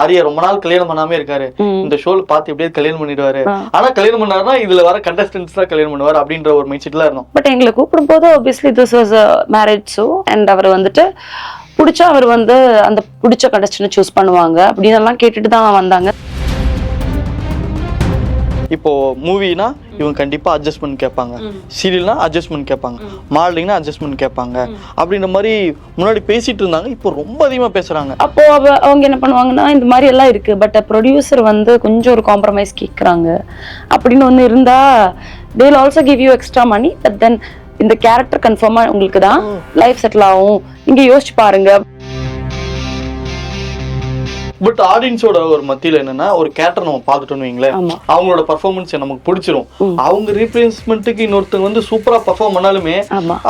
ஆரியா ரொம்ப நாள் கல்யாணம் பண்ணாம இருக்காரு. இந்த ஷோல பார்த்து எப்படியே கல்யாணம் பண்ணிடுவாரு. ஆனா கல்யாணம் பண்ணாருன்னா இதுல வர கண்டஸ்டன்ஸ் தான் கல்யாணம் பண்ணுவார் அப்படின்ற ஒரு மைண்ட் செட்ல இருந்தோம். பட் எங்களை கூப்பிடும் போது obviously this was marriage show and அவர் வந்துட்டு பிடிச்சா அவர் வந்து அந்த பிடிச்ச கண்டஸ்டன்ட் சூஸ் பண்ணுவாங்க. அப்படின்னு எல்லாம் கேட்டுட்டு தான் வந்தாங்க. இப்போ மூவினா இவங்க கண்டிப்பா அட்ஜஸ்ட்மெண்ட் கேட்பாங்க. சீரியல்னா அட்ஜஸ்ட்மெண்ட் கேட்பாங்க. மாடலிங்னா அட்ஜஸ்ட்மெண்ட் கேட்பாங்க. அப்படின்ற மாதிரி முன்னாடி பேசிட்டு இருந்தாங்க இப்போ ரொம்ப அதிகமா பேசுறாங்க. அப்போ அவ அவங்க என்ன பண்ணுவாங்கன்னா இந்த மாதிரி எல்லாம் இருக்கு பட் ப்ரொடியூசர் வந்து கொஞ்சம் ஒரு காம்ப்ரமைஸ் கேட்குறாங்க. அப்படின்னு ஒன்று இருந்தா they'll also give you extra money but then இந்த கேரக்டர் கன்ஃபார்மா உங்களுக்கு தான் லைஃப் செட்டில் ஆகும். இங்க யோசிச்சு பாருங்க. பட் ஆடியன்ஸோட ஒரு மத்தியில என்னன்னா ஒரு கேரக்டர் நம்ம பார்த்துட்டோம்னு வைங்களேன். அவங்களோட பர்ஃபார்மன்ஸ் நமக்கு பிடிச்சிரும். அவங்க ரீப்ளேஸ்மெண்ட்டுக்கு இன்னொருத்தங்க வந்து சூப்பரா பர்ஃபார்ம் பண்ணாலுமே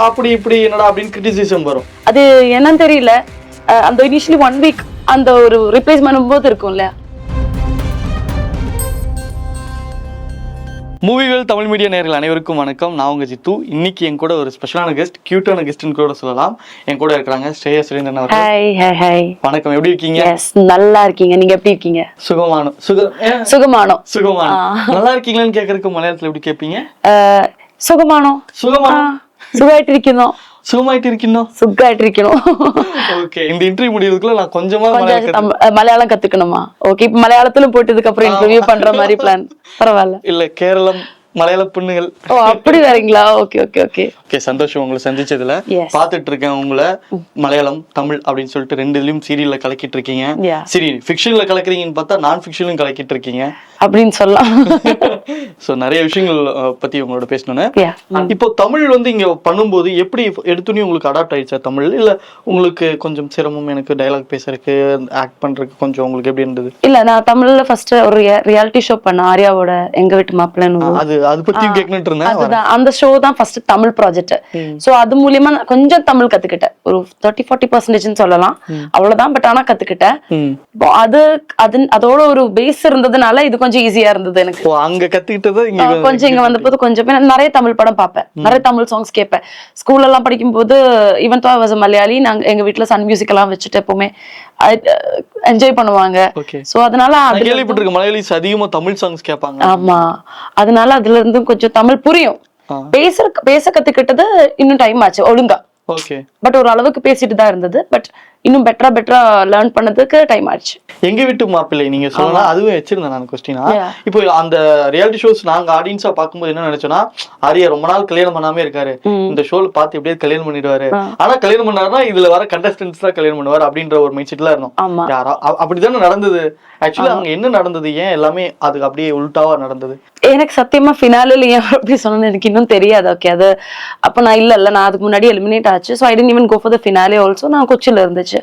அப்படி இப்படி என்னடா அப்படின்னு கிரிட்டிசிசம் வரும். அது என்னன்னு தெரியல. அந்த இனிஷியலி ஒன் வீக் அந்த ஒரு ரிப்ளேஸ் பண்ணும்போது இருக்கும்ல. மூவிகள் தமிழ் மீடியா நேயர்கள் அனைவருக்கும் வணக்கம் நான் உங்க ஜித்து இன்னைக்கு என் கூட ஒரு ஸ்பெஷலான கெஸ்ட் கியூட்டான கெஸ்ட்னு கூட சொல்லலாம் என் கூட இருக்கிறாங்க ஸ்ரேயா சுரேந்திரன் அவர்கள் ஹாய் ஹாய் ஹாய் வணக்கம் எப்படி இருக்கீங்க எஸ் நல்லா இருக்கீங்க நீங்க எப்படி இருக்கீங்க சுகமானம் சுக ஏன்? சுகமானோ சுகமானம் நல்லா இருக்கீங்களான்னு கேட்கறதுக்கு மலையாளத்துல எப்படி கேட்பீங்க அஹ் சுகமானோ சுகமானம் സുഖമായിട്ടിരിക്കുന്നു சுகமாயிட்டு இருக்கணும் சுக்காயிட்டு இருக்கணும் ஓகே இந்த இன்டர்வியூ முடியறதுக்குள்ள நான் கொஞ்சமா மலையாளம் கத்துக்கணுமா? ஓகே இப்ப மலையாளத்திலும் போயிட்டதுக்கு அப்புறம் இன்டர்வியூ பண்ற மாதிரி பிளான் பரவாயில்ல. இல்ல கேரளம் மலையாள பெண்ணுகள். ஓ அப்படி வரீங்களா ஓகே ஓகே ஓகே ஓகே சந்தோஷம் உங்களை சந்திச்சதுல. பாத்துட்டு இருக்கேன் உங்களை. மலையாளம் தமிழ் அப்படின்னு சொல்லிட்டு ரெண்டு இதுலயும் சீரியல்ல கலக்கிட்டு இருக்கீங்க. சரி ஃபிக்ஷன்ல கலக்குறீங்கன்னு பார்த்தா நான் ஃபிக்ஷன்லயும் கலக்கிட்டு இருக்கீங்க அப்படின்னு சொல்லலாம். சோ நிறைய விஷயங்கள் பத்தி உங்களோட பேசணும்னு. Yeah. இப்போ தமிழ் வந்து இங்க பண்ணும்போது எப்படி எடுத்துனே உங்களுக்கு அடாப்ட் ஆயிடுச்சா தமிழ்? இல்ல உங்களுக்கு கொஞ்சம் சிரமம் எனக்கு டயலாக் பேசுறதுக்கு ஆக்ட் பண்றதுக்கு கொஞ்சம் உங்களுக்கு எப்படி இருந்தது? இல்ல நான் தமிழ்ல ஃபர்ஸ்ட் ஒரு ரியாலிட்டி ஷோ பண்ணேன் ஆர்யாவோட எங்க வீட்டு மாப்பிள்ளைன்னு அது அது பத்தியும் கேட்கணும்னு இருந்தேன் அதுதான். அந்த ஷோ தான் ஃபர்ஸ்ட் தமிழ் ப்ராஜெக்ட் சோ அது மூலியமா கொஞ்சம் தமிழ் கத்துக்கிட்டேன். ஒரு தேர்ட்டி ஃபார்ட்டி பர்சன்டேஜ்னு சொல்லலாம். அவ்வளவுதான் பட் ஆனா கத்துக்கிட்டேன். இப்போ அது அது அதோட ஒரு பேஸ் இருந்ததுனால இது கொஞ்சம் ஈஸியா இருந்தது எனக்கு. அங்க கத்துக்கிட்டதை கொஞ்சம் இங்க வந்தபோது கொஞ்சம் நிறைய தமிழ் படம் பார்ப்பேன். நிறைய தமிழ் சாங்ஸ் கேட்பேன். ஸ்கூல்ல எல்லாம் படிக்கும்போது ஈவன் தோ வாஸ் மலையாளி நாங்க எங்க வீட்ல சன் மியூசிக் எல்லாம் வச்சுட்டு எப்பவுமே என்ஜாய் பண்ணுவாங்க. சோ அதனால கேள்விப்பட்டிருக்கேன். மலையாளிஸ் அதிகமா தமிழ் சாங்ஸ் கேட்பாங்க. ஆமா. அதனால அதுல இருந்தும் கொஞ்சம் தமிழ் புரியும். ஆ. பேச பேச கத்துக்கிட்டது இன்னும் டைம் ஆச்சு ஒழுங்கா. ஓகே பட் ஒரு அளவுக்கு பேசிட்டு தான் இருந்தது. பட் இன்னும் பெட்டரா பெட்டரா லேர்ன் பண்ணதுக்கு டைம் ஆச்சு. எங்க வீட்டு மாப்பிள்ளை நீங்க சொல்லலாம் அதுவே வச்சிருந்தேன் நான் கொஸ்டினா. இப்போ அந்த ரியாலிட்டி ஷோஸ் நாங்க ஆடியன்ஸா பார்க்கும்போது என்ன நினைச்சோம்னா ஆரியா ரொம்ப நாள் கல்யாணம் பண்ணாம இருக்காரு. இந்த ஷோல பார்த்து எப்படியே கல்யாணம் பண்ணிடுவாரு. ஆனா கல்யாணம் பண்ணாருன்னா இதுல வர கண்டஸ்டன்ஸ் தான் கல்யாணம் பண்ணுவார் அப்படின்ற ஒரு மைண்ட் செட்ல இருந்தோம். யாரா அப்படிதானே நடந்தது? ஆக்சுவலி அங்க என்ன நடந்தது? ஏன் எல்லாமே அது அப்படியே உல்டாவா நடந்தது? எனக்கு சத்தியமா ஃபினாலில் ஏன் அப்படி சொன்னேன்னு எனக்கு இன்னும் தெரியாது. ஓகே அது அப்போ நான் இல்ல இல்ல நான் அதுக்கு முன்னாடி எலிமினேட் ஆச்சு. So I didn't even go for the finale also நான் கொச்சியில் இருந்துச்சு.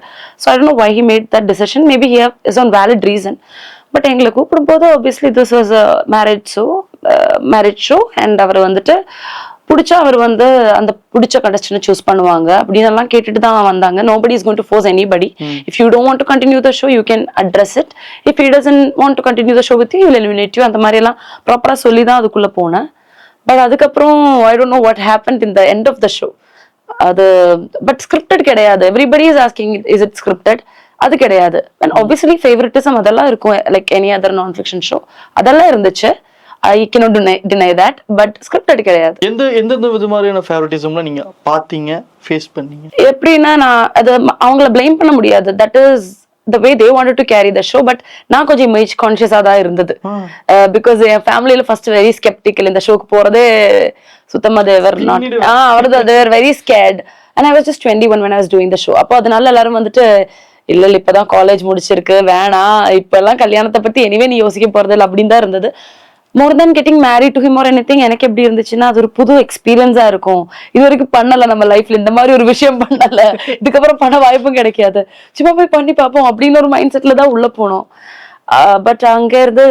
So I don't why he made that decision maybe here is an valid reason but எங்களை கூப்பிடும் போது obviously this was a marriage show marriage show and அவர் வந்துட்டு பிடிச்சா அவர் வந்து அந்த பிடிச்ச கண்டஸ்டன்ட் சூஸ் பண்ணுவாங்க. அப்படின்னு எல்லாம் கேட்டுட்டு தான் வந்தாங்க. Nobody is going to force anybody if you don't want to continue the show you can address it if you doesn't want to continue the show with you eliminate you அந்த மாதிரி எல்லாம் ப்ராப்பராக சொல்லி தான் அதுக்குள்ள போனேன். பட் அதுக்கப்புறம் I don't know what happen in the end of the show அது பட் ஸ்கிரிப்டட் கிடையாது. Everybody is asking is it scripted அது கிடையாது. அண்ட் ஆப்வியஸ்லி ஃபேவரட்டிசம் அதெல்லாம் இருக்கும் like any other non fiction show அதெல்லாம் இருந்துச்சு. I cannot deny that but scripted கிடையாது. எந்த எந்தெந்த விதமாரியான ஃபேவரட்டிசம்லாம் நீங்க பாத்தீங்க ஃபேஸ் பண்ணீங்க? எப்படின்னா நான் அது அவங்கள ப்ளேம் பண்ண முடியாது. That is the way they wanted to carry the show but நான் கொஞ்சம் இமேஜ் கான்ஷியஸாக தான் இருந்தது. பிகாஸ் என் ஃபேமிலியில ஃபர்ஸ்ட் வெரி ஸ்கெப்டிக்கல் இந்த ஷோக்கு போறதே சுத்தமா தேவர் நாட். ஆ அவரது they were very scared and I was just twenty one when I was doing the show அப்போ அதனால எல்லாரும் வந்துட்டு இல்ல இல்ல இப்பதான் காலேஜ் முடிச்சிருக்கு வேணாம். இப்ப எல்லாம் கல்யாணத்தை பத்தி எனிவே நீ யோசிக்க போறது இல்லை அப்படின்னு தான் இருந்தது. More then getting marry to him or any எனக்கு எப்படி இருந்துச்சுன்னா அது ஒரு புது எக்ஸ்பீரியன்ஸா இருக்கும். இது வரைக்கும் பண்ணல நம்ம லைஃப்ல இந்த மாதிரி ஒரு விஷயம் பண்ணல. இதுக்கப்புறம் பண்ண வாய்ப்பும் கிடைக்காது. சும்மா போய் பண்ணி பார்ப்போம் அப்படின்னு ஒரு மைண்ட் செட்ல தான் உள்ள போனோம். பட் அங்க இருந்து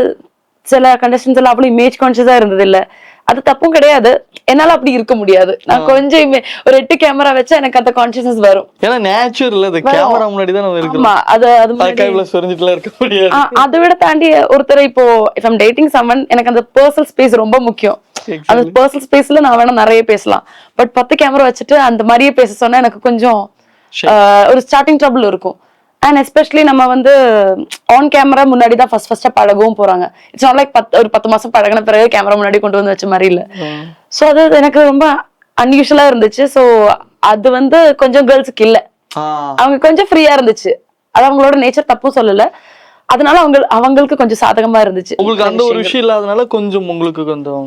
சில கண்டிஷன்ஸ் எல்லாம் அவ்வளவு இமேஜ் கான்சியஸா இருந்தது இல்லை அது தப்பும் கிடையாது. என்னால அப்படி இருக்க முடியாது. நான் கொஞ்சம் ஒரு எட்டு கேமரா வச்சா எனக்கு அந்த கான்சியஸ்னஸ் வரும். ஏன்னா நேச்சுரல் அது கேமரா முன்னாடி தான் நம்ம இருக்கிறோம். ஆமா அது அது மாதிரி- கையில சொரிஞ்சிட்டுலாம் இருக்க முடியாது. ஆ, அதை விட தாண்டி ஒருத்தர் இப்போ இஃப் ஐம் டேட்டிங் சம்மன் எனக்கு அந்த பர்சனல் ஸ்பேஸ் ரொம்ப முக்கியம். அந்த பர்சனல் ஸ்பேஸ்ல நான் வேணா நிறைய பேசலாம். பட் பத்து கேமரா வச்சுட்டு அந்த மாதிரியே பேச சொன்னா எனக்கு கொஞ்சம் ஒரு ஸ்டார்டிங் ட்ரபிள் இருக்கும். அண்ட் எஸ்பெஷலி நம்ம வந்து ஆன் கேமரா முன்னாடி தான் ஃபர்ஸ்ட் ஃபர்ஸ்டா பழகவும் போறாங்க. இட்ஸ் நாட் லைக் பத்து ஒரு பத்து மாசம் பழகின பிறகு கேமரா முன்னாடி கொண்டு வந்து வச்ச மாதிரி இல்ல. ஸோ அது எனக்கு ரொம்ப அன்யூஷுவலா இருந்துச்சு. ஸோ அது வந்து கொஞ்சம் கேர்ள்ஸுக்கு இல்ல. அவங்க கொஞ்சம் ஃப்ரீயா இருந்துச்சு. அது அவங்களோட நேச்சர் தப்பும் சொல்லல. அதனால அவங்க அவங்களுக்கு கொஞ்சம் சாதகமா இருந்துச்சு. உங்களுக்கு அந்த ஒரு விஷயம் இல்லாதனால கொஞ்சம் உங்களுக்கு கொஞ்சம்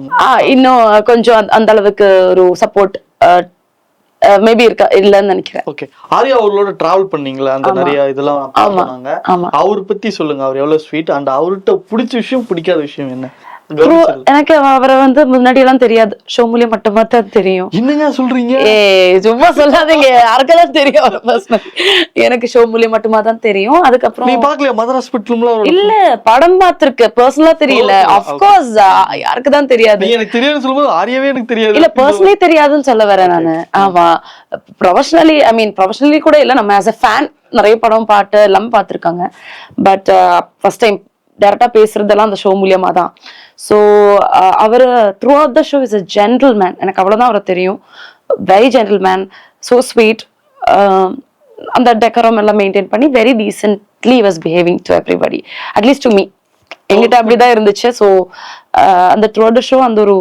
இன்னும் கொஞ்சம் அந்த அளவுக்கு ஒரு சப்போர்ட் மேபி இருக்கா இல்லைன்னு நினைக்கிறேன். ஓகே ஆர்யா அவர்களோட டிராவல் பண்ணீங்களா? அந்த நிறைய இதெல்லாம் ஆமா. அவர் பத்தி சொல்லுங்க அவர் எவ்வளவு ஸ்வீட் அண்ட் அவர்கிட்ட பிடிச்ச விஷயம் பிடிக்காத விஷயம் என்ன. எனக்கு அவரை வந்து முன்னாடி எல்லாம் தெரியாது. ஷோ மூலியம் மட்டுமா தான் தெரியும். என்னங்க சொல்றீங்க? ஏ சும்மா சொல்லாதீங்க. யாருக்கெல்லாம் தெரியும். எனக்கு ஷோ மூலியம் மட்டுமா தான் தெரியும். அதுக்கப்புறம் நீ பாக்கலையா மதர் ஹாஸ்பிட்டலும்ல இல்ல படம் பார்த்திருக்கு பர்சனலா தெரியல. அப்கோர்ஸ் யாருக்கு தான் தெரியாது. எனக்கு தெரியாது சொல்லும்போது ஆர்யாவே எனக்கு தெரியாது. இல்ல பர்சனலி தெரியாதுன்னு சொல்ல வரேன் நானு. ஆமா. ப்ரொஃபஷனலி ஐ மீன் ப்ரொஃபஷனலி கூட இல்ல. நம்ம ஆஸ் அ ஃபேன் நிறைய படம் பாட்டு எல்லாம் பார்த்திருக்காங்க. பட் ஃபர்ஸ்ட் டைம் டேரக்டா பேசுறதெல்லாம் அந்த ஷோ மூலியமா தான் so our throughout the show is a gentleman எனக்கு அவ்வளவுதான் அவரை தெரியும். Very gentleman so sweet அந்த டெக்கரம் எல்லாம் மெயின்டைன் பண்ணி very decently was behaving to everybody at least to me எங்கிட்ட அப்படிதான் இருந்துச்சு. ஸோ அந்த த்ரோட ஷோ அந்த ஒரு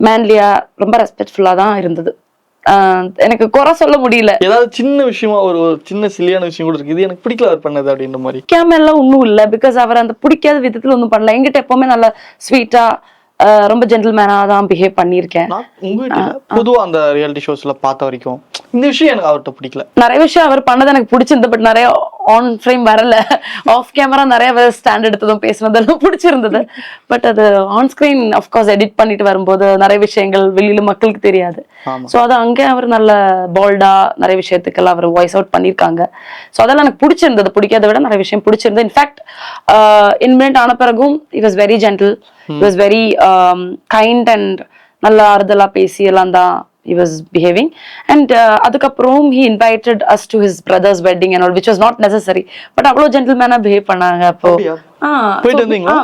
மேன்லியா ரொம்ப ரெஸ்பெக்ட்ஃபுல்லா தான் இருந்தது. எனக்கு குறை சொல்ல முடியல. ஏதாவது சின்ன விஷயமா ஒரு சின்ன சில்லியான விஷயம் கூட இருக்கு. இது எனக்கு பிடிக்கல அவர் பண்ணது அப்படின்ற மாதிரி. எல்லாம் ஒன்றும் இல்லை பிகாஸ் அவர் அந்த பிடிக்காத விதத்துல ஒன்றும் பண்ணல. எங்கிட்ட எப்பவுமே நல்ல ஸ்வீட்டா ரொம்ப ஜென்டில்மேனா தான் பிஹேவ் பண்ணியிருக்கேன். நான் உங்ககிட்ட இல்ல, பொதுவா அந்த ரியாலிட்டி ஷோஸ்ல பார்த்த வரைக்கும் இந்த விஷயம் எனக்கு அவர்கிட்ட பிடிக்கல. நிறைய விஷயம் அவர் பண்ணது எனக்கு பிடிச்சிருந்து பட் நிறைய ஆன் ஃப்ரேம் வரல. ஆஃப் கேமரா நிறைய ஸ்டாண்ட் எடுத்ததும் பேசினதெல்லாம் பிடிச்சிருந்தது. பட் அது ஆன் ஸ்கிரீன் அஃப்கோர்ஸ் எடிட் பண்ணிட்டு வரும்போது நிறைய விஷயங்கள் வெளியில மக்களுக்கு தெரியாது. ஸோ அது அங்கே அவர் நல்ல போல்டா நிறைய விஷயத்துக்கெல்லாம் அவர் வாய்ஸ் அவுட் பண்ணியிருக்காங்க. ஸோ அதெல்லாம் எனக்கு பிடிச்சிருந்தது. பிடிக்காத விட நிறைய விஷயம் பிடிச்சிருந்தது. இன்ஃபேக்ட் இன்மினட் ஆன பிறகும் it was very gentle was very kind and நல்ல ஆறுதலா பேசி எல்லாம் தான் he was behaving. And uh, அதுக்கப்புறம் he invited us to his brother's wedding and all which was not necessary. But அவ்வளோ ஜென்டில்மேனா பிஹேவ் பண்ணாங்க அப்போ. அப்படியா? போயிட்டு வந்தீங்களா?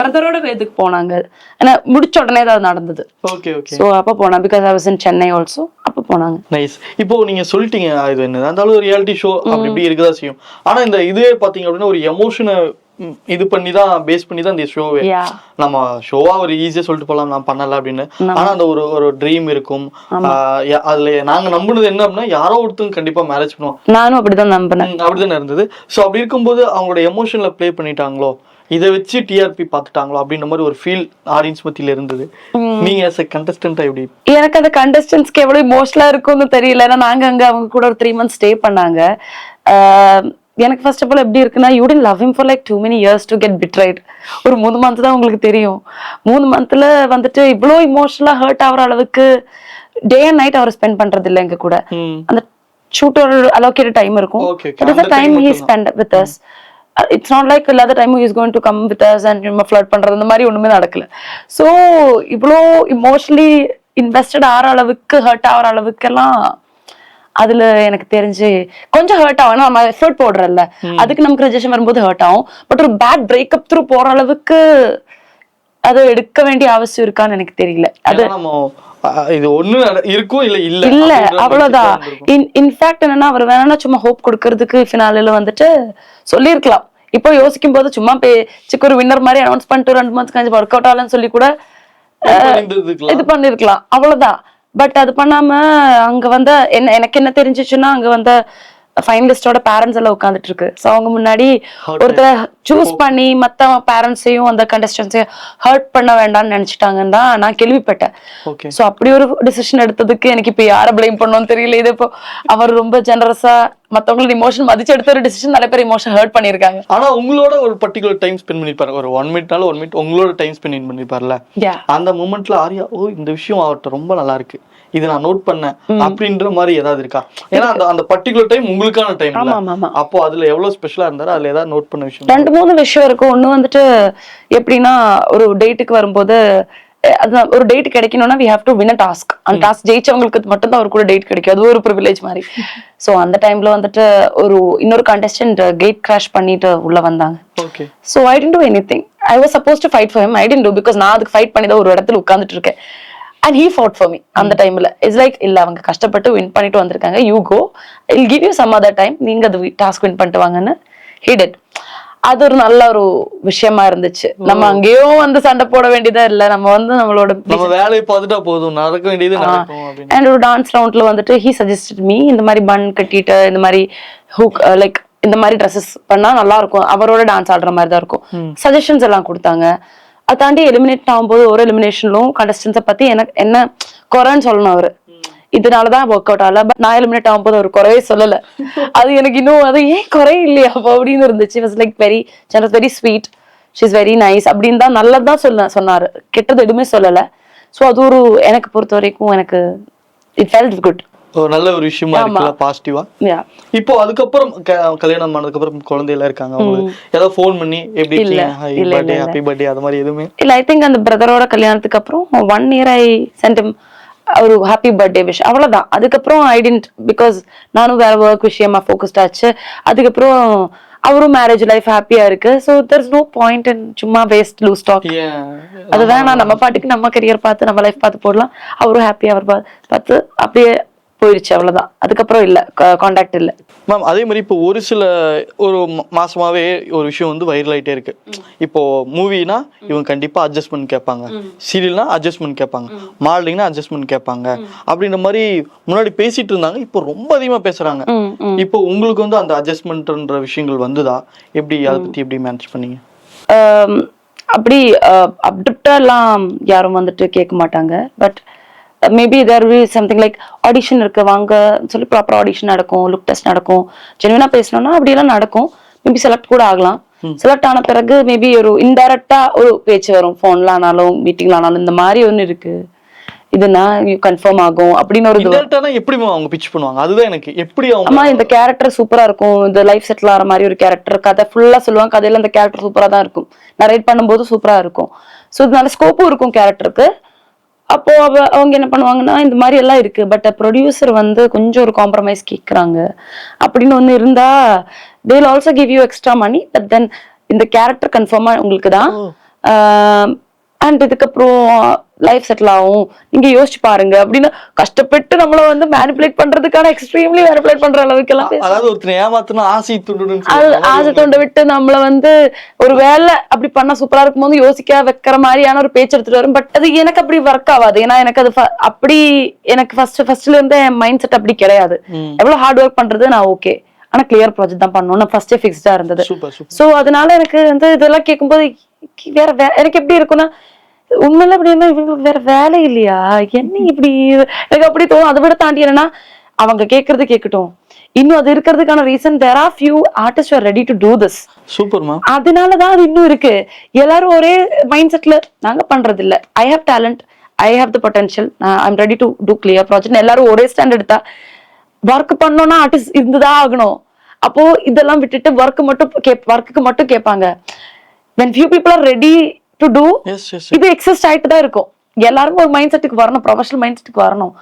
பிரதரோட இதுக்கு போனாங்க. ஏன்னா முடிச்ச உடனே அது நடந்தது. ஓகே ஓகே ஸோ அப்போ போனேன் because I was in Chennai also அப்போ போனாங்க. நைஸ் இப்போ நீங்க சொல்லிட்டீங்க இது என்ன இருந்தாலும் ரியாலிட்டி ஷோ அப்படி இப்படி இருக்கதா செய்யும். ஆனா இந்த இதுவே பாத்தீங்க அப்படின்னா ஒரு எமோஷனை இது பண்ணி தான் பேஸ் பண்ணி தான் இந்த ஷோவே நம்ம ஷோவா ஒரு ஈஸியா சொல்லிட்டு போலாம் நான் பண்ணல அப்படின்னு. ஆனா அந்த ஒரு ஒரு ட்ரீம் இருக்கும். அதுல நாங்க நம்புனது என்ன அப்படின்னா யாரோ ஒருத்தங்க கண்டிப்பா மேரேஜ் பண்ணுவோம் நானும் அப்படிதான் நம்பினேன். அப்படிதானே இருந்தது. சோ அப்படி இருக்கும்போது அவங்களோட எமோஷன்ல ப்ளே பண்ணிட்டாங்களோ இதை வச்சு டிஆர்பி பார்த்துட்டாங்களோ அப்படின்ற மாதிரி ஒரு ஃபீல் ஆடியன்ஸ் மத்தியில இருந்தது. நீங்க as a contestant எப்படி? எனக்கு அந்த கண்டஸ்டன்ஸ்க்கு எவ்வளவு இமோஷனலா இருக்கும்னு தெரியல. ஏன்னா நாங்க அங்க அவங்க கூட ஒரு த்ரீ மந்த்ஸ் ஸ்டே பண்ணாங்க. எனக்கு ஃபர்ஸ்ட் ஆஃப் ஆல் எப்படி இருக்குன்னா you tend love him for like too many years to get பிட்ரைட் ஒரு மூணு மந்த் தான் உங்களுக்கு தெரியும். மூணு மந்த்ல வந்துட்டு இவ்வளோ இமோஷனலா ஹர்ட் ஆகுற அளவுக்கு டே அண்ட் நைட் அவர் ஸ்பெண்ட் பண்றது இல்லை எங்க கூட. அந்த ஷூட்டோட அலோகேட் டைம் இருக்கும். It is time he. Spend with us it's not like இல்லாத time is going to come with us and நம்ம ஃபிளட் பண்றது அந்த மாதிரி ஒண்ணுமே நடக்கல. ஸோ இவ்வளோ இமோஷனலி இன்வெஸ்டட் ஆகிற அளவுக்கு ஹர்ட் ஆகிற அளவுக்கெல்லாம் அதுல எனக்கு தெரிஞ்சு கொஞ்சம் ஹர்ட் ஆகும். நம்ம எஃபர்ட் போடுறல்ல அதுக்கு நமக்கு ரிஜெக்ஷன் வரும்போது ஹர்ட் ஆகும். பட் ஒரு பேட் பிரேக்கப் த்ரூ போற அளவுக்கு அதை எடுக்க வேண்டிய அவசியம் இருக்கான்னு எனக்கு தெரியல. அது இது ஒண்ணு இருக்கும் இல்ல இல்ல இல்ல அவ்வளவுதான். இன்ஃபேக்ட் என்னன்னா அவர் வேணா சும்மா ஹோப் கொடுக்கறதுக்கு ஃபினாலில வந்துட்டு சொல்லியிருக்கலாம். இப்போ யோசிக்கும் போது சும்மா பேச்சுக்கு ஒரு வின்னர் மாதிரி அனௌன்ஸ் பண்ணிட்டு ரெண்டு மந்த்ஸ் கழிச்சு ஒர்க் அவுட் ஆகலன்னு சொல்லி கூட. இது பண்ணிருக்கலாம் அவ்வளவுதான். பட் அது பண்ணாம அங்க வந்த என்ன எனக்கு என்ன தெரிஞ்சிச்சுன்னா அங்க வந்த ஃபைனலிஸ்டோட பேரண்ட்ஸ் எல்லாம் உட்காந்துட்டு இருக்கு ஸோ அவங்க முன்னாடி ஒருத்தரை சூஸ் பண்ணி மத்த பேரண்ட்ஸையும் அந்த கண்டஸ்டன்ஸையும் ஹர்ட் பண்ண வேண்டாம்னு நினைச்சிட்டாங்கன்னு தான் நான் கேள்விப்பட்டேன். சோ அப்படி ஒரு டிசிஷன் எடுத்ததுக்கு எனக்கு இப்ப யாரை ப்ளேம் பண்ணணும்னு தெரியல. இது இப்போ அவர் ரொம்ப ஜெனரஸா மத்தவங்களோட இமோஷன் மதிச்சு எடுத்த ஒரு டிசிஷன் நிறைய பேர் இமோஷன் ஹர்ட் பண்ணிருக்காங்க ஆனா உங்களோட ஒரு பர்டிகுலர் டைம் ஸ்பெண்ட் பண்ணிருப்பாரு ஒரு ஒன் மினிட்னால ஒன் மினிட் உங்களோட டைம் ஸ்பெண்ட் பண்ணிருப்பார்ல அந்த மூமெண்ட்ல ஆரியா ஓ இந்த விஷயம் அவர்கிட்ட ரொம்ப நல்லா இருக்கு. இது நான் நோட் பண்ணேன் அப்படின்ற மாதிரி ஏதாவது இருக்கா? ஏன்னா அந்த அந்த பர்டிகுலர் டைம் உங்களுக்கான டைம் அப்போ அதுல எவ்வளவு ஸ்பெஷலா இருந்தாரு அதுல ஏதாவது நோட் பண்ண விஷயம் ரெண்டு மூணு விஷயம் இருக்கும் ஒண்ணு வந்துட்டு எப்படின்னா ஒரு டேட்டுக்கு வரும்போது அதுதான் ஒரு டேட் கிடைக்கணும்னா we have to win a task அந்த டாஸ்க் ஜெயிச்சவங்களுக்கு மட்டும்தான் அவர் கூட டேட் கிடைக்கும். அது ஒரு ப்ரிவிலேஜ் மாதிரி. சோ அந்த டைம்ல வந்துட்டு ஒரு இன்னொரு கண்டஸ்டன்ட் கேட் கிராஷ் பண்ணிட்டு உள்ள வந்தாங்க. Okay so I tend to anything I was suppose to fight for him I tend to because நான் அதுக்கு ஃபைட் பண்ணி தான் ஒரு இடத்துல உட்காந்துட்டு இருக்கேன். And he fought for me அந்த டைம்ல இட்ஸ் லைக் இல்ல அவங்க கஷ்டப்பட்டு வின் பண்ணிட்டு வந்திருக்காங்க. You go I'll give you some other time நீங்க அது டாஸ்க் வின் பண்ணிட்டு வாங்கன்னு he did. அது ஒரு நல்ல ஒரு விஷயமா இருந்துச்சு. நம்ம அங்கேயும் வந்து சண்டை போட வேண்டியதா இல்ல. நம்ம வந்து நம்மளோட நம்ம வேலையை பார்த்துட்டா போதும். நடக்க வேண்டியது அண்ட் ஒரு டான்ஸ் ரவுண்ட்ல வந்துட்டு ஹீ சஜஸ்டட் மீ இந்த மாதிரி பன் கட்டிட்டு இந்த மாதிரி ஹூக் லைக் இந்த மாதிரி ட்ரெஸ்ஸஸ் பண்ணா நல்லா இருக்கும். அவரோட டான்ஸ் ஆடுற மாதிரி தான் இருக்கும் சஜஷன்ஸ் எல்லாம் கொடுத்தாங்க. அதை தாண்டி எலிமினேட் ஆகும்போது ஒரு எலிமினேஷன்லும் கண்டஸ்டன்ஸை பத்தி எனக்கு என்ன குறைன்னு சொல்லணும் அவரு. இதனாலதான் ஒர்க் அவுட் ஆகல. பட் நான் எலிமினேட் ஆகும்போது ஒரு குறையே சொல்லல. அது எனக்கு இன்னும் அது ஏன் குறை இல்லையா அப்போ அப்படின்னு இருந்துச்சு. Was like very generous very sweet she's very nice அப்படின்னு தான் நல்லதான் சொல்ல சொன்னாரு. கெட்டது எதுவுமே சொல்லல. ஸோ அது ஒரு எனக்கு பொறுத்த வரைக்கும் எனக்கு இட் ஃபெல்ட் குட் நல்ல ஒரு விஷயமா இருக்குல்ல பாசிட்டிவா இப்போ அதுக்கப்புறம் கல்யாணம் ஆனதுக்கு அப்புறம் குழந்தைல இருக்காங்க அவங்களுக்கு ஏதாவது ஃபோன் பண்ணி எப்படி இல்ல, பர்த்டே ஹாப்பி பர்த்டே அது மாதிரி எதுவுமே? இல்ல ஐ திங்க் அந்த பிரதரோட கல்யாணத்துக்கு அப்புறம் ஒன் இயர் ஐ சென்ட் ஒரு ஹாப்பி பர்த்டே விஷ் அவ்வளவுதான். அதுக்கப்புறம் ஐ டென்ட் பிகாஸ் நானும் வேற ஒர்க் விஷயமா ஃபோக்கஸ்ட் ஆச்சு. அதுக்கப்புறம் அவரும் மேரேஜ் லைஃப் ஹாப்பியா இருக்கு. So there is no point in சும்மா வேஸ்ட் லூஸ் டாக் ஏன் அது வேணாம் நம்ம பாட்டுக்கு நம்ம கரியர் பார்த்து நம்ம லைஃப் பார்த்து போடலாம். அவரும் ஹாப்பியா அவர் பார்த்து அப்படியே போயிருச்சு அவ்வளவுதான். அதுக்கப்புறம் இல்ல கான்டாக்ட் இல்ல. மேம் அதே மாதிரி இப்போ ஒரு சில ஒரு மாசமாவே ஒரு விஷயம் வந்து வைரல் ஆயிட்டே இருக்கு. இப்போ மூவினா இவங்க கண்டிப்பா அட்ஜஸ்ட்மெண்ட் கேட்பாங்க. சீரியல்னா அட்ஜஸ்ட்மெண்ட் கேட்பாங்க. மாடலிங்னா அட்ஜஸ்ட்மெண்ட் கேட்பாங்க. அப்படின்ற மாதிரி முன்னாடி பேசிட்டு இருந்தாங்க இப்போ ரொம்ப அதிகமா பேசுறாங்க. இப்போ உங்களுக்கு வந்து அந்த அட்ஜஸ்ட்மெண்ட்ன்ற விஷயங்கள் வந்துதா? எப்படி அதை பத்தி எப்படி மேனேஜ் பண்ணீங்க? அப்படி அப்டப்டா எல்லாம் யாரும் வந்துட்டு கேட்க மாட்டாங்க. But maybe there will something like audition இருக்கு வாங்க சொல்லி ப்ராப்பர் ஆடிஷன் நடக்கும் லுக் டெஸ்ட் நடக்கும். ஜெனுவனா பேசணும்னா அப்படியெல்லாம் நடக்கும். மேபி செலக்ட் கூட ஆகலாம். செலக்ட் ஆன பிறகு மேபி ஒரு இன்டைரக்டா ஒரு பேச்சு வரும். ஃபோன்ல ஆனாலும் மீட்டிங்ல ஆனாலும் இந்த மாதிரி ஒன்று இருக்கு. இதுனா கன்ஃபார்ம் ஆகும் அப்படின்னு ஒரு எப்படி அவங்க பிச் பண்ணுவாங்க? அதுதான் எனக்கு. எப்படி அம்மா இந்த கேரக்டர் சூப்பரா இருக்கும். இந்த லைஃப் செட்டில் ஆகிற மாதிரி ஒரு கேரக்டர் கதை ஃபுல்லா சொல்லுவாங்க. கதையில இந்த கேரக்டர் சூப்பரா தான் இருக்கும். நரேட் பண்ணும்போது சூப்பரா இருக்கும். ஸோ இதனால ஸ்கோப்பும் இருக்கும் கேரக்டருக்கு அப்போ அவ அவங்க என்ன பண்ணுவாங்கன்னா இந்த மாதிரி எல்லாம் இருக்கு பட் ப்ரொடியூசர் வந்து கொஞ்சம் ஒரு காம்ப்ரமைஸ் கேட்குறாங்க அப்படின்னு ஒன்று இருந்தா they'll also give you extra money but then இந்த கேரக்டர் கன்ஃபார்மா உங்களுக்கு தான். அண்ட் இதுக்கப்புறம் லைஃப் செட்டில் ஆகும். நீங்க யோசிச்சு பாருங்க. அப்படின்னு கஷ்டப்பட்டு நம்மள வந்து மேனிப்புலேட் பண்றதுக்கான எக்ஸ்ட்ரீம்லி மேனிப்புலேட் பண்ற அளவுக்கு எல்லாம் அதாவது ஏமாத்தணும் ஆசை தொண்டை விட்டு நம்மள வந்து ஒரு வேலை அப்படி பண்ணா சூப்பரா இருக்கும்போது யோசிக்க வைக்கிற மாதிரியான ஒரு பேச்சு எடுத்துட்டு வரும். பட் அது எனக்கு அப்படி ஒர்க் ஆகாது. ஏன்னா எனக்கு அது அப்படி எனக்கு ஃபர்ஸ்ட் ஃபர்ஸ்ட்ல இருந்தே என் மைண்ட் செட் அப்படி கிடையாது. எவ்வளவு ஹார்ட் ஒர்க் பண்றது நான் ஓகே ஆனா கிளியர் ப்ராஜெக்ட் தான் பண்ணணும். ஃபர்ஸ்டே ஃபிக்ஸ்டா இருந்தது. சோ அதனால எனக்கு வந்து இதெல்லாம் கேட்கும்போது வேற எனக்கு எப்படி இருக்கும்னா உண்மையில அப்படி இருந்தா இவங்களுக்கு வேற வேலை இல்லையா? என்ன இப்படி எனக்கு அப்படி தோணும். அதை விட தாண்டி என்னன்னா அவங்க கேக்குறது கேட்கட்டும் இன்னும் அது இருக்கிறதுக்கான reason there are few artist are ready to do this super ma'am அதனாலதான் அது இன்னும் இருக்கு. எல்லாரும் ஒரே மைண்ட் செட்ல நாங்க பண்றது இல்ல I have talent I have the potential I'm ready to do clear project எல்லாரும் ஒரே ஸ்டாண்ட் எடுத்தா ஒர்க் பண்ணோம்னா ஆர்டிஸ்ட் இருந்துதான் ஆகணும். அப்போ இதெல்லாம் விட்டுட்டு ஒர்க் மட்டும் ஒர்க்குக்கு மட்டும் கேட்பாங்க. When few people are ready yes yes இது எக்ஸிஸ்ட் ஆயிட்டு தான் இருக்கும். எல்லாரும் ஒரு மைண்ட் செட்டுக்கு வரணும் ப்ரொஃபஷனல் மைண்ட் செட்டுக்கு வரணும்.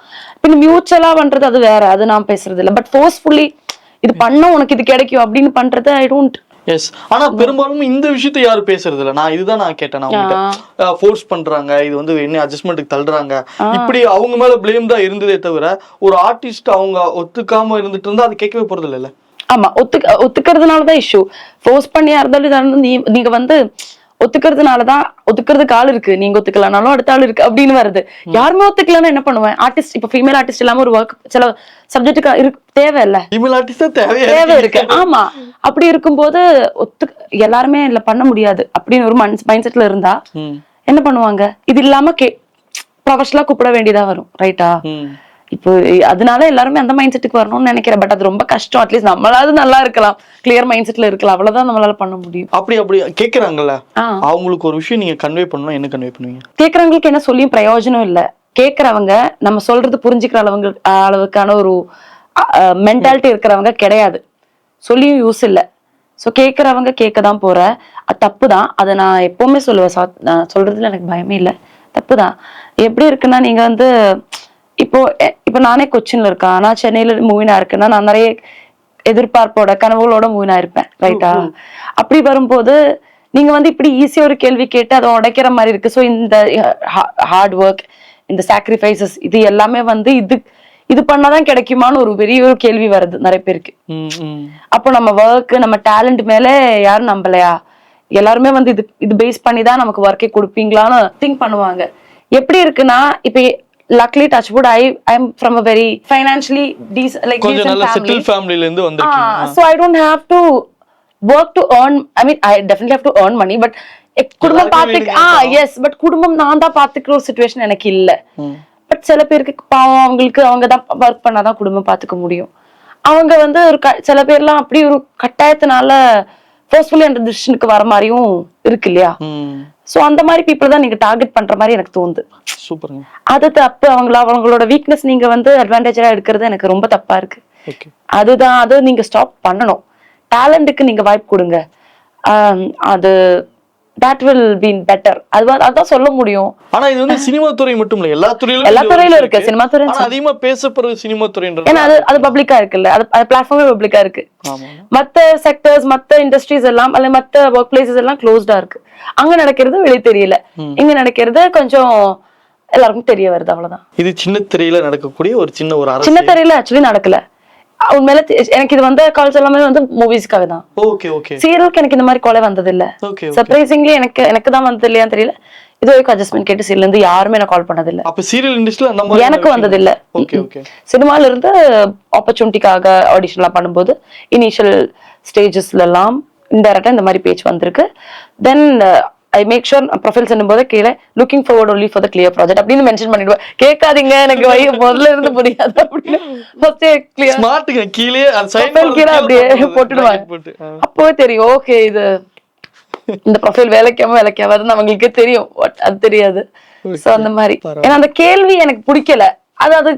பின்ன மியூச்சுவலா பண்றது அது வேற அது நான் பேசுறது இல்ல. பட் ஃபோர்ஸ்ஃபுல்லி இது பண்ணா உனக்கு இது கிடைக்கும் அப்படின்னு பண்றது ஐ டோன்ட் எஸ் ஆனா பெரும்பாலும் இந்த விஷயத்தை யாரும் பேசுறது இல்ல. நான் இதுதான் நான் கேட்டேன். நான் ஃபோர்ஸ் பண்றாங்க இது வந்து என்ன அட்ஜஸ்ட்மெண்ட்டுக்கு தள்ளுறாங்க. இப்படி அவங்க மேல ப்ளேம் தான் இருந்ததே தவிர ஒரு ஆர்டிஸ்ட் அவங்க ஒத்துக்காம இருந்துட்டு இருந்தா அது கேட்கவே போறது இல்ல? ஆமா ஒத்துக்க ஒத்துக்கிறதுனால தான் இஷ்யூ ஃபோர்ஸ் பண்ணியா இருந்தாலும் நீங்க வந்து ஒத்துக்கிறதுனால தான் ஒத்துக்கிறதுக்கு ஆள் இருக்கு. நீங்க ஒத்துக்கலனாலும் அடுத்த ஆள் இருக்கு அப்படின்னு வருது. யாருமே ஒத்துக்கலன்னா என்ன பண்ணுவேன்? ஆர்டிஸ்ட் இப்ப ஃபீமேல் ஆர்டிஸ்ட் இல்லாம ஒரு ஒர்க் சில சப்ஜெக்ட்டுக்கு இருக்கு தேவை இல்ல தேவை இருக்கு. ஆமா. அப்படி இருக்கும்போது ஒத்து எல்லாருமே இல்ல பண்ண முடியாது. அப்படின்னு ஒரு மைண்ட் செட்ல இருந்தா. என்ன பண்ணுவாங்க? இது இல்லாம கே ப்ரொஃபஷனலா கூப்பிட வேண்டியதா வரும். ரைட்டா. இப்போ அதனால எல்லாருமே அந்த மைண்ட் செட்டுக்கு வரணும்னு நினைக்கிறேன். பட் அது ரொம்ப கஷ்டம். அட்லீஸ்ட் நம்மளாவது நல்லா இருக்கலாம். கிளியர் மைண்ட் செட்ல இருக்கலாம். அவ்வளவுதான் நம்மளால பண்ண முடியும். அப்படி அப்படி. கேக்குறாங்கல்ல. அவங்களுக்கு ஒரு விஷயம் நீங்க கன்வே பண்ணணும். என்ன கன்வே பண்ணுவீங்க? கேக்குறவங்களுக்கு என்ன சொல்லியும் பிரயோஜனம் இல்ல. கேக்குறவங்க நம்ம சொல்றது புரிஞ்சுக்கிற அளவுங்க அளவுக்கான ஒரு மென்டாலிட்டி இருக்கிறவங்க கிடையாது. சொல்லியும் யூஸ் இல்ல. ஸோ கேட்குறவங்க கேட்க தான் போற. அது தப்பு தான் அதை நான் எப்பவுமே சொல்லுவேன். சா நான் சொல்றதுல எனக்கு பயமே இல்லை. தப்பு தான் எப்படி இருக்குன்னா நீங்க வந்து இப்போ இப்போ நானே கொச்சின்ல இருக்கேன். நான் சென்னையில மூவினா இருக்கேன்னா நான் நிறைய எதிர்பார்ப்போட கனவுகளோட மூவினா இருப்பேன் ரைட்டா அப்படி வரும்போது நீங்க வந்து இப்படி ஈஸியா ஒரு கேள்வி கேட்டு அதை உடைக்கிற மாதிரி இருக்கு. ஸோ இந்த ஹார்ட் ஒர்க் இந்த சாக்ரிஃபைசஸ் இது எல்லாமே வந்து இது இது பண்ணாதான் கிடைக்குமான்னு ஒரு பெரிய ஒரு கேள்வி வருது நிறைய பேருக்கு. அப்போ நம்ம ஒர்க் நம்ம டேலண்ட் மேல யாரும் நம்பலையா? எல்லாருமே வந்து இது இது பேஸ் பண்ணி தான் நமக்கு ஒர்க்கே கொடுப்பீங்களான்னு திங்க் பண்ணுவாங்க. எப்படி இருக்குன்னா இப்போ luckily touch wood I I am from a very financially these like கொஞ்சம் நல்ல செட்டில் ஃபேமிலில இருந்து வந்திருக்கீங்க. So I don't have to work to earn I mean I definitely have to earn money but குடும்பம் பார்த்துக்க ஆ எஸ் பட் குடும்பம் நான் தான் பார்த்துக்கிற ஒரு சுச்சுவேஷன் எனக்கு இல்ல. பட் சில பேருக்கு பாவம் அவங்களுக்கு அவங்க தான் ஒர்க் பண்ணாதான் குடும்பம் பார்த்துக்க முடியும். அவங்க வந்து ஒரு சில பேர்லாம் அப்படி ஒரு கட்டாயத்தினால ஃபோர்ஸ்ஃபுல்லி அந்த டிசிஷனுக்கு வர மாதிரியும் இருக்கு இல்லையா. ஸோ அந்த மாதிரி பீப்புள் தான் நீங்க டார்கெட் பண்ற மாதிரி எனக்கு தோணுது. அது தப்பு. அவங்கள அவங்களோட வீக்னஸ் நீங்க வந்து அட்வான்டேஜா எடுக்கிறது எனக்கு ரொம்ப தப்பா இருக்கு. அதுதான் அது நீங்க ஸ்டாப் பண்ணணும். டேலண்ட்டுக்கு நீங்க வாய்ப்பு கொடுங்க. அது தட் வில் பீன் பெட்டர் அது அதான் சொல்ல முடியும். ஆனா இது வந்து சினிமா துறை மட்டும் இல்ல. எல்லா துறையிலும் எல்லா துறையிலும் இருக்கு. சினிமா துறை அதிகமா பேசப்படுறது சினிமா துறைன்றது ஏன்னா அது அது பப்ளிக்கா இருக்குல்ல. அது அது பிளாட்ஃபார்மே பப்ளிக்கா இருக்கு. மத்த செக்டர்ஸ் மத்த இண்டஸ்ட்ரீஸ் எல்லாம் அல்ல மத்த ஒர்க் பிளேசஸ் எல்லாம் க்ளோஸ்டா இருக்கு. அங்க நடக்கிறது வெளியே தெரியல. இங்க நடக்கிறது கொஞ்சம் எல்லாருக்கும் தெரிய வருது அவ்வளவுதான். இது சின்ன திரையில நடக்கக்கூடிய ஒரு சின்ன ஒரு சின்ன திரையில ஆக்சுவலி நடக்கல. உண்மையில எனக்கு இது வந்த கால்ஸ் எல்லாமே வந்து மூவிஸ்க்காக தான் ஓகே ஓகே சீரியலுக்கு எனக்கு இந்த மாதிரி கொலை வந்தது இல்ல சர்ப்ரைசிங்லி எனக்கு எனக்கு தான் வந்தது இல்லையான்னு தெரியல. இது வரைக்கும் அட்ஜஸ்ட்மெண்ட் கேட்டு சீரியல் இருந்து யாருமே எனக்கு கால் பண்ணது இல்ல அப்ப சீரியல் இண்டஸ்ட்ரியில எனக்கு வந்தது இல்ல ஓகே ஓகே சினிமால இருந்து ஆப்பர்ச்சுனிட்டிக்காக ஆடிஷன்லாம் பண்ணும்போது இனிஷியல் ஸ்டேஜஸ்ல எல்லாம் இன்டெரக்டா இந்த மாதிரி பேச்சு வந்திருக்கு. Then I make sure profile செல்லும் போது கீழே looking forward only for the clear project அப்படின்னு மென்ஷன் பண்ணிடுவேன் கேட்காதீங்க எனக்கு வை முதல்ல இருந்து புரியாது அப்படின்னு. ஃபர்ஸ்டே கிளியர் ஸ்மார்ட்டுங்க கீழே Profile கீழே அப்படியே போட்டுடுவாங்க. அப்போவே தெரியும் ஓகே இது இந்த ப்ரொஃபைல் வேலைக்காம வேலைக்காவதுன்னு அவங்களுக்கே தெரியும். அது தெரியாது. சோ அந்த மாதிரி. ஏன்னா அந்த கேள்வி எனக்கு பிடிக்கல. அது அது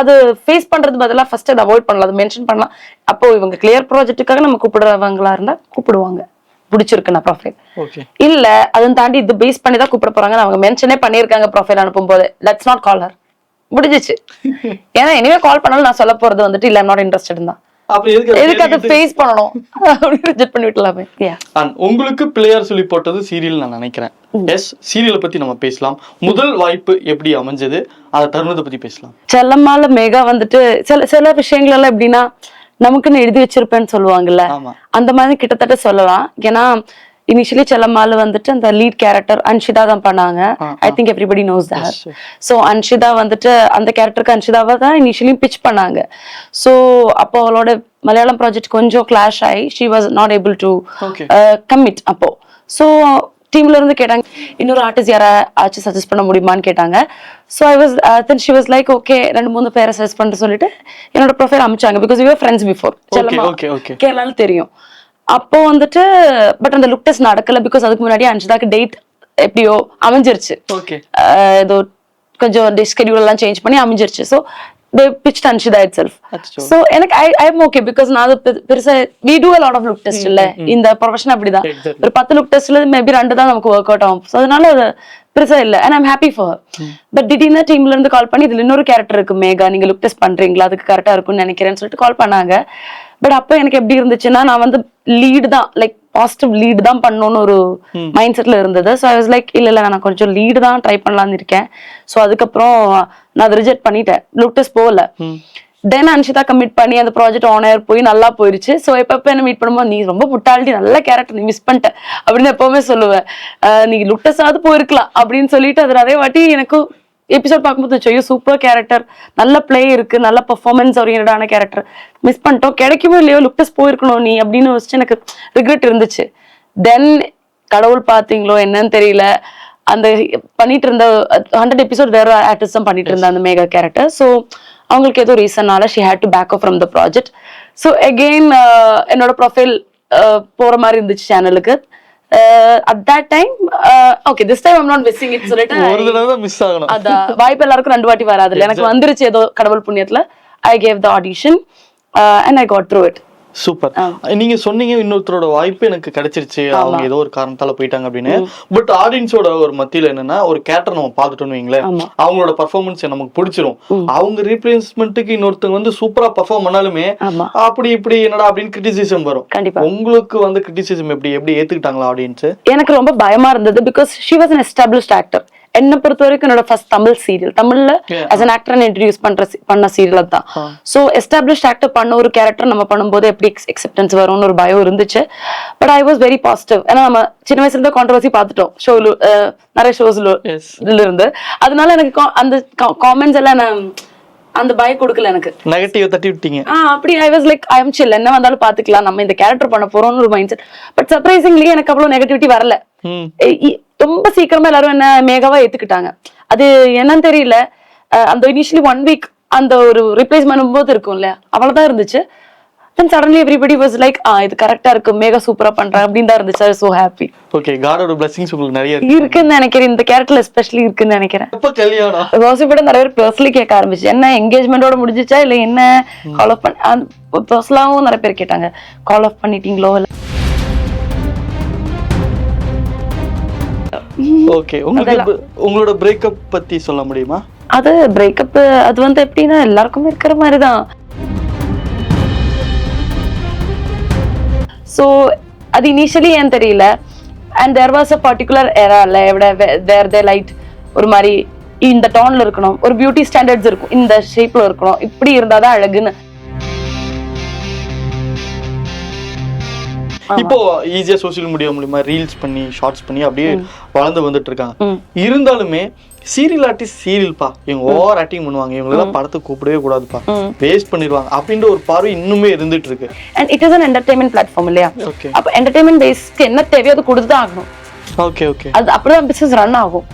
அது ஃபேஸ் பண்றது பதிலா ஃபர்ஸ்ட் அதை அவாய்ட் பண்ணலாம். அதை மென்ஷன் பண்ணலாம். அப்போ இவங்க கிளியர் ப்ராஜெக்ட்டுக்காக நம்ம கூப்பிடுறவங்களா இருந்தா கூப்பிடுவாங்க. பிடிச்சிருக்கு நான் ப்ரொஃபைல் இல்ல அதை தாண்டி இது பேஸ் பண்ணி தான் கூப்பிட போறாங்க. அவங்க மென்ஷனே பண்ணியிருக்காங்க ப்ரொஃபைல் அனுப்பும் போது லெட்ஸ் நாட் கால் ஹர் முடிஞ்சிச்சு. ஏன்னா இனிமே கால் பண்ணாலும் நான் சொல்ல போறது வந்துட்டு இல்ல நாட் இன்ட்ரெஸ்டட் தான். எதுக்கு அதை ஃபேஸ் பண்ணணும்? ரிஜெக்ட் பண்ணி விட்டலாமே உங்களுக்கு பிள்ளையார் சொல்லி போட்டது சீரியல் நான் நினைக்கிறேன். எஸ் சீரியலை பத்தி நம்ம பேசலாம். முதல் வாய்ப்பு எப்படி அமைஞ்சது? அந்த தருணத்தை பத்தி பேசலாம். செல்லம்மால மேகா வந்துட்டு சில சில விஷயங்கள் எல்லாம் எப்படின்னா நமக்குன்னு எழுதி வச்சிருப்பேன்னு சொல்லுவாங்கல்ல. அந்த மாதிரி கிட்டத்தட்ட சொல்லலாம். ஏன்னா இனிஷியலி செல்லம்மால வந்துட்டு அந்த லீட் கேரக்டர் அன்ஷிதா தான் பண்ணாங்க. I think everybody knows that. So Anshitha வந்துட்டு அந்த கேரக்டருக்கு அன்ஷிதாவை தான் இனிஷியலி பிச் பண்ணாங்க. ஸோ அப்போ அவளோட மலையாளம் ப்ராஜெக்ட் கொஞ்சம் கிளாஷ் ஆகி she was not able to okay commit அப்போ. ஸோ டீம்ல இருந்து கேட்டாங்க இன்னொரு ஆர்டிஸ்ட் யாரா ஆச்சு சஜஸ்ட் பண்ண முடியுமான்னு கேட்டாங்க. So I was then she was like okay ரெண்டு மூணு பேரை சஜஸ்ட் பண்ணிட்டு சொல்லிட்டு என்னோட ப்ரொஃபைல் அமிச்சாங்க பிகாஸ் யூ ஃப்ரெண்ட்ஸ் பிஃபோர் கேரளால தெரியும். அப்போ வந்துட்டு பட் அந்த லுக் டெஸ்ட் நடக்கல பிகாஸ் அதுக்கு முன்னாடி அன்ஷிதாக்கு டேட் எப்படியோ அமைஞ்சிருச்சு. ஏதோ கொஞ்சம் ஸ்கெடியூல் எல்லாம் சேஞ்ச் பண்ணி அமைஞ்சிருச்சு. So they pitch Anshitha itself. So எனக்கு I I am okay because நான் பெருசா we do a lot of look test இல்ல இந்த ப்ரொஃபஷன் அப்படிதான். ஒரு பத்து லுக் டெஸ்ட்ல மேபி ரெண்டு தான் நமக்கு ஒர்க் அவுட் ஆகும். ஸோ அதனால அது பெருசா இல்ல. And I'm happy for but திடீர்னு டீம்ல இருந்து கால் பண்ணி இதுல இன்னொரு கேரக்டர் இருக்கு மேகா. நீங்க லுக் டெஸ்ட் பண்றீங்களா? அதுக்கு கரெக்டா இருக்கும்னு நினைக்கிறேன்னு சொல்லிட்டு கால் பண்ணாங்க. பட் அப்போ எனக்கு எப்படி இருந்துச்சுன்னா நான் வந்து லீடு தான் லைக் பாசிட்டிவ் லீடு தான் பண்ணணும்னு ஒரு மைண்ட் செட்ல இருந்தது. ஸோ ஐ வாஸ் லைக் இல்ல இல்ல நான் கொஞ்சம் லீடு தான் ட்ரை பண்ணலாம்னு இருக்கேன். ஸோ அதுக்கப்புறம் நான் அதை ரிஜெக்ட் பண்ணிட்டேன். லுக் டெஸ்ட் போகல. தென் அன்ஷிதா கமிட் பண்ணி அந்த ப்ராஜெக்ட் ஆன் ஏர் போய் நல்லா போயிருச்சு. ஸோ எப்பப்ப என்ன மீட் பண்ணும்போது நீ ரொம்ப புட்டாலிட்டி நல்ல கேரக்டர் நீ மிஸ் பண்ணிட்ட. அப்படின்னு எப்பவுமே சொல்லுவேன். நீ லுக்டஸாவது போயிருக்கலாம். அப்படின்னு சொல்லிட்டு அது நிறைய வாட்டி எனக்கும் எபிசோட் பார்க்கும்போது ஐயோ சூப்பர் கேரக்டர் நல்ல ப்ளே இருக்கு நல்ல பெர்ஃபார்மன்ஸ் ஓரியன்டான கேரக்டர் மிஸ் பண்ணிட்டோம். கிடைக்குமோ இல்லையோ லுக்டஸ் போயிருக்கணும் நீ அப்படின்னு யோசிச்சு எனக்கு ரிக்ரெட் இருந்துச்சு. தென் கடவுள் பார்த்தீங்களோ என்னன்னு தெரியல. அந்த பண்ணிட்டு இருந்த ஹண்ட்ரட் எபிசோட் வேற ஆர்டிஸ்ட் தான் பண்ணிட்டு இருந்த அந்த மேகா கேரக்டர் ஸோ அவங்களுக்கு ஏதோ ரீசன்னால she had to back from the project so again என்னோட ப்ரொஃபைல் போற மாதிரி இருந்துச்சு சேனலுக்கு at that time okay this time I'm not missing it சொல்லிட்டு ஒரு தடவை தான் மிஸ் ஆகணும். அதான் வாய்ப்பு எல்லாருக்கும் ரெண்டு வாட்டி வராது எனக்கு வந்துருச்சு ஏதோ கடவுள் புண்ணியத்துல. I gave the audition and I got through it super. நீங்க சொன்னீங்க இன்னொருத்தரோட வாய்ப்பு எனக்கு கிடைச்சிருச்சு. அவங்க ஏதோ ஒரு காரணத்தால போயிட்டாங்க அப்படின்னு. பட் ஆடியன்ஸோட ஒரு மத்தியில என்னன்னா ஒரு கேரக்டர் நம்ம பார்த்துட்டோம்னு வைங்களேன். அவங்களோட பர்ஃபார்மன்ஸ் நமக்கு பிடிச்சிரும். அவங்க ரீப்ளேஸ்மெண்ட்டுக்கு இன்னொருத்தங்க வந்து சூப்பரா பர்ஃபார்ம் பண்ணாலுமே அப்படி இப்படி என்னடா அப்படின்னு கிரிட்டிசிசம் வரும். கண்டிப்பா. உங்களுக்கு வந்து கிரிட்டிசிசம் எப்படி எப்படி ஏத்துக்கிட்டாங்களா ஆடியன்ஸ் எனக்கு ரொம்ப பயமா இருந்தது because she was an established actor என்னை பொறுத்த வரைக்கும் என்னோட ஃபர்ஸ்ட் தமிழ் சீரியல் தமிழ்ல as an actor இன்ட்ரடியூஸ் பண்ற பண்ண சீரியல் தான் ஸோ எஸ்டாப்ளிஷ் ஆக்டர் பண்ண ஒரு கேரக்டர் நம்ம பண்ணும்போது எப்படி எக்ஸெப்டன்ஸ் வரும்னு ஒரு பயம் இருந்துச்சு. But I was very positive ஏன்னா நம்ம சின்ன வயசுல இருந்து கான்ட்ரவர்சி பார்த்துட்டோம். ஷோல நிறைய ஷோஸ்ல இருந்து. அதனால எனக்கு அந்த காமெண்ட்ஸ் எல்லாம் நான் அந்த பயம் கொடுக்கல எனக்கு. நெகட்டிவ் தட்டி விட்டீங்க. ஆ அப்படி I was like I am chill என்ன வந்தாலும் பாத்துக்கலாம் நம்ம இந்த கேரக்டர் பண்ண போறோம்னு ஒரு மைண்ட் செட் பட் சர்ப்ரைசிங்லி எனக்கு அவ்வளவு நெகட்டிவிட்டி வரல. ரொம்ப சீக்கிரமா எல்லாரும் என்ன மேகாவா ஏத்துக்கிட்டாங்க. அது என்னன்னு தெரியல. அந்த இனிஷியலி ஒன் வீக் அந்த ஒரு ரிப்ளேஸ் பண்ணும்போது இருக்கும்ல அவ்வளவுதான் இருந்துச்சு. Then suddenly everybody was like ah இது கரெக்டா இருக்கு மேகா சூப்பரா பண்றாங்க அப்படின்னு தான் இருந்துச்சு. சோ ஹாப்பி ஓகே காடோட பிளஸிங்ஸ் உங்களுக்கு நிறைய இருக்கு. இருக்குன்னு நினைக்கிறேன். இந்த கேரக்டர்ல எஸ்பெஷலி இருக்குன்னு நினைக்கிறேன். எப்ப கல்யாணம். வாசிப்பட நிறைய பேர் பர்சனலி கேட்க ஆரம்பிச்சு என்ன என்கேஜ்மெண்டோட முடிஞ்சிச்சா? இல்ல என்ன? கால் ஆஃப் பண்ண பர்சனலாவும் நிறைய பேர் கேட்டாங்க கால் ஆஃப் பண்ணிட்டீங்களோ? இல்ல ஓகே உங்களுக்கு உங்களோட பிரேக்கப் பத்தி சொல்ல முடியுமா? அது பிரேக்கப் அது வந்து எப்படின்னா எல்லாருக்குமே இருக்கிற மாதிரி தான் ஸோ அது இனிஷியலி ஏன் தெரியல? And there was a particular ஏரால எവിടെ தேர் தே லைட் ஒரு மாதிரி இந்த டோன்ல இருக்கணும். ஒரு பியூட்டி ஸ்டாண்டர்ட்ஸ் இருக்கும். இந்த ஷேப்ல இருக்கணும். இப்படி இருந்தாதான் அழகுன்னு. இப்போ ஈஸியா சோஷியல் மீடியா மூலியமா ரீல்ஸ் பண்ணி ஷார்ட்ஸ் பண்ணி அப்படியே வளர்ந்து வந்துட்டு இருக்காங்க. இருந்தாலுமே சீரியல் ஆர்டிஸ்ட் சீரியல்ப்பா இவங்க ஓவர் ஆக்டிங் பண்ணுவாங்க. இவங்களெல்லாம் படத்தை கூப்பிடவே கூடாதுப்பா. வேஸ்ட் பண்ணிடுவாங்க. அப்படின்ற ஒரு பார்வை இன்னுமே இருந்துட்டு இருக்கு. And it is an entertainment platform இல்லையா? ஓகே அப்போ என்டர்டைன்மெண்ட் பேஸ்க்கு என்ன தேவையோ அது கொடுத்து தான் ஆகணும். ஓகே ஓகே அது அப்படிதான் பிசினஸ் ரன் ஆகும்.